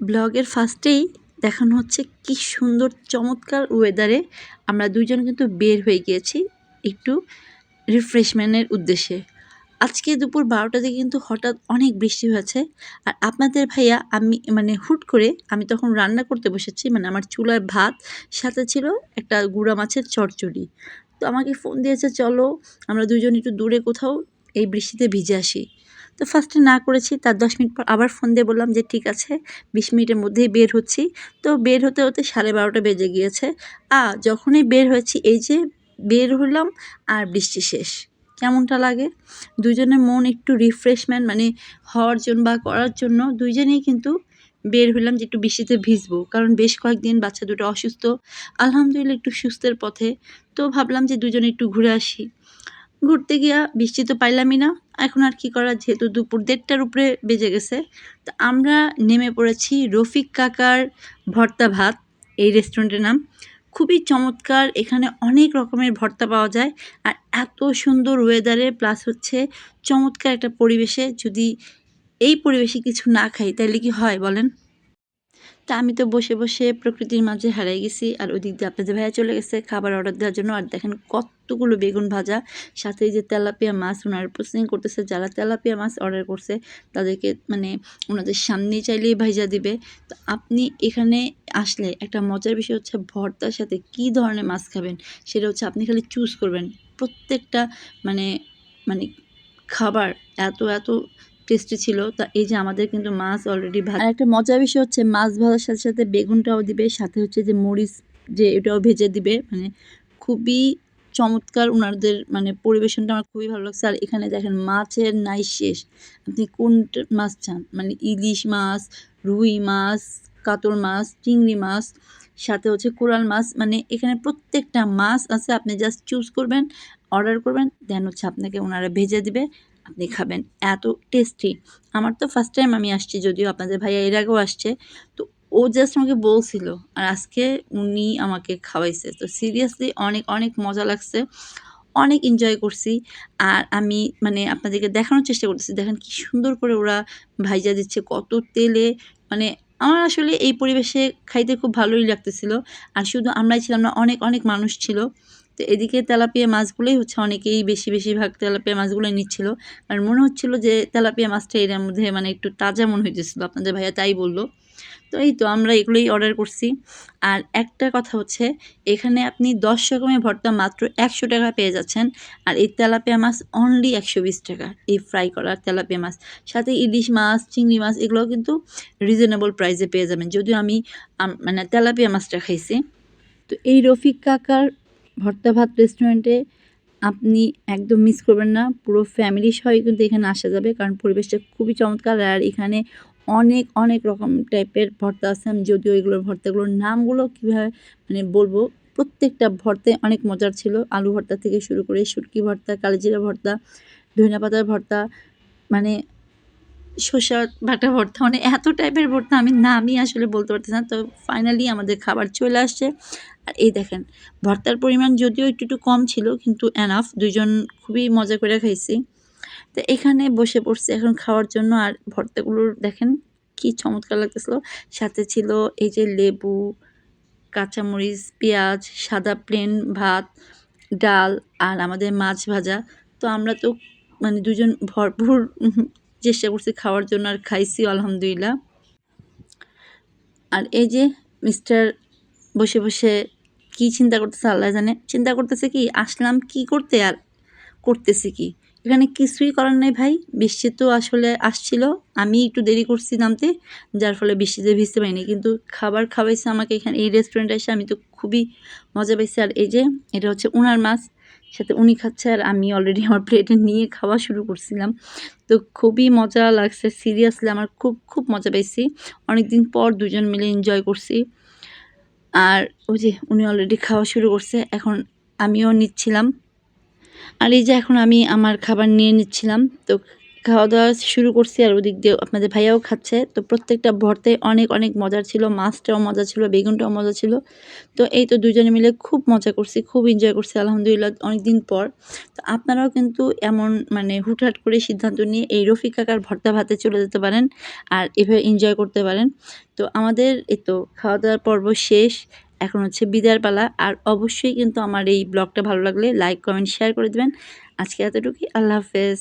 ব্লগের ফার্স্টেই দেখানো হচ্ছে কি সুন্দর চমৎকার ওয়েদারে আমরা দুইজন কিন্তু বের হয়ে গিয়েছি একটু রিফ্রেশমেন্টের উদ্দেশ্যে। আজকে দুপুর বারোটা থেকে কিন্তু হঠাৎ অনেক বৃষ্টি হয়েছে আর আপনাদের ভাইয়া আমি মানে হুট করে আমি তখন রান্না করতে বসেছি মানে আমার চুলার ভাত, সাথে ছিল একটা গুঁড়া মাছের চচ্চড়ি। তো আমাকে ফোন দিয়েছে, চলো আমরা দুজন একটু দূরে কোথাও এই বৃষ্টিতে ভিজে আসি। তো ফার্স্টে না করেছি, তার দশ মিনিট পর আবার ফোন দিয়ে বললাম যে, ঠিক আছে, বিশ মিনিটের মধ্যেই বের হচ্ছি। তো বের হতে হতে সাড়ে বারোটা বেজে গিয়েছে। আ, যখনই বের হয়েছি, এই যে বের হলাম আর বৃষ্টি শেষ। কেমনটা লাগে? দুজনের মন একটু রিফ্রেশমেন্ট মানে হওয়ার জন্য বা করার জন্য দুইজনেই কিন্তু বের হইলাম যে, একটু বৃষ্টিতে ভিজবো। কারণ বেশ কয়েকদিন বাচ্চা দুটো অসুস্থ। আলহামদুলিল্লাহ একটু সুস্থের পথে। তো ভাবলাম যে, দুজনে একটু ঘুরে আসি। ঘুরতে গিয়া বৃষ্টি তো পাইলামই না। এখন আর কি করা, যেহেতু দুপুর দেড়টার উপরে বেজে গেছে। তো আমরা নেমে পড়েছি রফিক কাকার ভর্তা ভাত, এই রেস্টুরেন্টের নাম। খুবই চমৎকার, এখানে অনেক রকমের ভর্তা পাওয়া যায়। আর এত সুন্দর ওয়েদারে প্লাস হচ্ছে চমৎকার একটা পরিবেশে যদি এই পরিবেশে কিছু না খাই তাহলে কি হয় বলেন? তা আমি তো বসে বসে প্রকৃতির মাঝে হারাই গেছি। আর ওই দিক দিয়ে আপনাদের ভাইয়া চলে গেছে খাবার অর্ডার দেওয়ার জন্য। আর দেখেন কতগুলো বেগুন ভাজা, সাথে যে তেলাপিয়া মাছ ওনার প্রসেসিং করতেছে। যারা তেলাপিয়া মাছ অর্ডার করছে, তাদেরকে মানে ওনাদের সামনেই চাইলেই ভাইজা দিবে। তো আপনি এখানে আসলে একটা মজার বিষয় হচ্ছে ভর্তার সাথে কি ধরনের মাছ খাবেন, সেটা হচ্ছে আপনি খালি চুজ করবেন। প্রত্যেকটা মানে মানে খাবার এত এত টেস্টি ছিল। তা এই যে আমাদের কিন্তু মাছ অলরেডি ভাজা আর একটা মজার বিষয় হচ্ছে মাছ ভাজার সাথে সাথে বেগুনটাও দিবে, সাথে হচ্ছে যে মরিচ যে এটাও ভেজে দিবে। মানে খুবই চমৎকার ওনাদের মানে পরিবেশনটা আমার খুবই ভালো লাগছে। আর এখানে দেখেন মাছের নাই শেষ। আপনি কোন মাছ চান? মানে ইলিশ মাছ, রুই মাছ, কাতল মাছ, চিংড়ি মাছ, সাথে হচ্ছে কোরাল মাছ। মানে এখানে প্রত্যেকটা মাছ আছে, আপনি জাস্ট চুজ করবেন অর্ডার করবেন দেন হচ্ছে আপনাকে ওনারা ভেজে দিবে। আপনি খাবেন। এত টেস্টি আমার তো ফার্স্ট টাইম আমি আসছি যদিও আপনাদের ভাইয়া এর আগেও আসছে। তো ও জাস্ট আমাকে বলছিল, আর আজকে উনি আমাকে খাওয়াইছে। তো সিরিয়াসলি অনেক অনেক মজা লাগছে। অনেক এনজয় করছি। আর আমি মানে আপনাদেরকে দেখানোর চেষ্টা করতেছি। দেখেন কি সুন্দর করে ওরা ভাইজা দিচ্ছে, কত তেলে। মানে আমার আসলে এই পরিবেশে খাইতে খুব ভালোই লাগতেছিল। আর শুধু আমরাই ছিলাম না, অনেক অনেক মানুষ ছিল। তো এদিকে তেলাপিয়া মাছগুলোই হচ্ছে অনেকেই বেশি, বেশিরভাগ তেলাপিয়া মাছগুলোই নিচ্ছিল। আর মনে হচ্ছিল যে তেলাপিয়া মাছটা এর মধ্যে মানে একটু তাজা মনে হইতেছিল। আপনাদের ভাইয়া তাই বলল। তো এই তো আমরা এগুলোই অর্ডার করছি। আর একটা কথা হচ্ছে, এখানে আপনি দশ রকমের ভর্তা মাত্র একশো টাকা পেয়ে যাচ্ছেন। আর এই তেলাপিয়া মাছ অনলি একশো বিশ টাকা এই ফ্রাই করা তেলাপিয়া মাছ। সাথে ইলিশ মাছ, চিংড়ি মাছ, এগুলো কিন্তু রিজনেবল প্রাইসে পেয়ে যাবেন। যদিও আমি মানে তেলাপিয়া মাছটা খাইছি। তো এই রফিক কাকার ভর্তা ভাত রেস্টুরেন্টে আপনি একদম মিস করবেন না। পুরো ফ্যামিলি সবাই কিন্তু এখানে আসা যাবে কারণ পরিবেশটা খুবই চমৎকার। আর এখানে অনেক অনেক রকম টাইপের ভর্তা আছে। আমি যদিও এগুলোর ভর্তাগুলোর নামগুলো কীভাবে মানে বলব, প্রত্যেকটা ভর্তায় অনেক মজার ছিল। আলু ভর্তা থেকে শুরু করে শুটকি ভর্তা, কালিজিরা ভর্তা, ধনিয়া পাতার ভর্তা মানে শসা, বাটা ভর্তা মানে এত টাইপের ভর্তা আমি নামই আসলে বলতে পারতেছি না। তো ফাইনালি আমাদের খাবার চলে আসছে। আর এই দেখেন, ভর্তার পরিমাণ যদিও একটু একটু কম ছিল, কিন্তু এনাফ দুজন খুবই মজা করে খাইছি। তো এখানে বসে পড়ছি এখন খাওয়ার জন্য। আর ভর্তাগুলোর দেখেন কি চমৎকার লাগতেছিল। সাথে ছিল এই যে লেবু, কাঁচামরিচ, পেঁয়াজ, সাদা প্লেন ভাত, ডাল আর আমাদের মাছ ভাজা। তো আমরা তো মানে দুজন ভরপুর চেষ্টা করছি খাওয়ার জন্য আর খাইছি, আলহামদুলিল্লাহ। আর এই যে মিস্টার বসে বসে কি চিন্তা করতেছে আল্লাহ জানে। চিন্তা করতেছে কি, আসলাম কি করতে আর করতেছি কি? এখানে কিছুই করার নেই ভাই, বৃষ্টি তো আসলে আসছিল, আমি একটু দেরি করছি নামতে, যার ফলে বৃষ্টিতে ভিজতে পারিনি। কিন্তু খাবার খাওয়াইছে আমাকে এখানে, এই রেস্টুরেন্টে এসে আমি তো খুবই মজা পাইছি। আর এই যে, এটা হচ্ছে উনার মাছ সাথে উনি খাচ্ছে আর আমি অলরেডি আমার প্লেটে নিয়ে খাওয়া শুরু করছিলাম। তো খুবই মজা লাগছে সিরিয়াসলি আমার খুব খুব মজা পেয়েছি অনেকদিন পর দুজন মিলে এনজয় করছি। আর ওই যে উনি অলরেডি খাওয়া শুরু করছে, এখন আমিও নিচ্ছিলাম। আর এই যে এখন আমি আমার খাবার নিয়ে নিচ্ছিলাম, তো খাওয়া দাওয়া শুরু করছি আর ওদিক দিয়ে আপনাদের ভাইয়াও খাচ্ছে। তো প্রত্যেকটা ভর্তে অনেক অনেক মজার ছিল, মাছটাও মজা ছিল, বেগুনটাও মজা ছিল। তো এই তো দুজনে মিলে খুব মজা করছি, খুব এনজয় করছি আলহামদুলিল্লাহ অনেক দিন পর। তো আপনারাও কিন্তু এমন মানে হুটহাট করে সিদ্ধান্ত নিয়ে এই রফিক কাকার ভর্তা ভাতে চলে যেতে পারেন আর এভাবে এনজয় করতে পারেন। তো আমাদের এই তো খাওয়া দাওয়ার পর্ব শেষ। এখন হচ্ছে বিদায়ের পালা আর অবশ্যই কিন্তু আমার এই ব্লগটা ভালো লাগলে লাইক কমেন্ট শেয়ার করে দেবেন। আজকে এতটুকুই, আল্লাহ হাফেজ।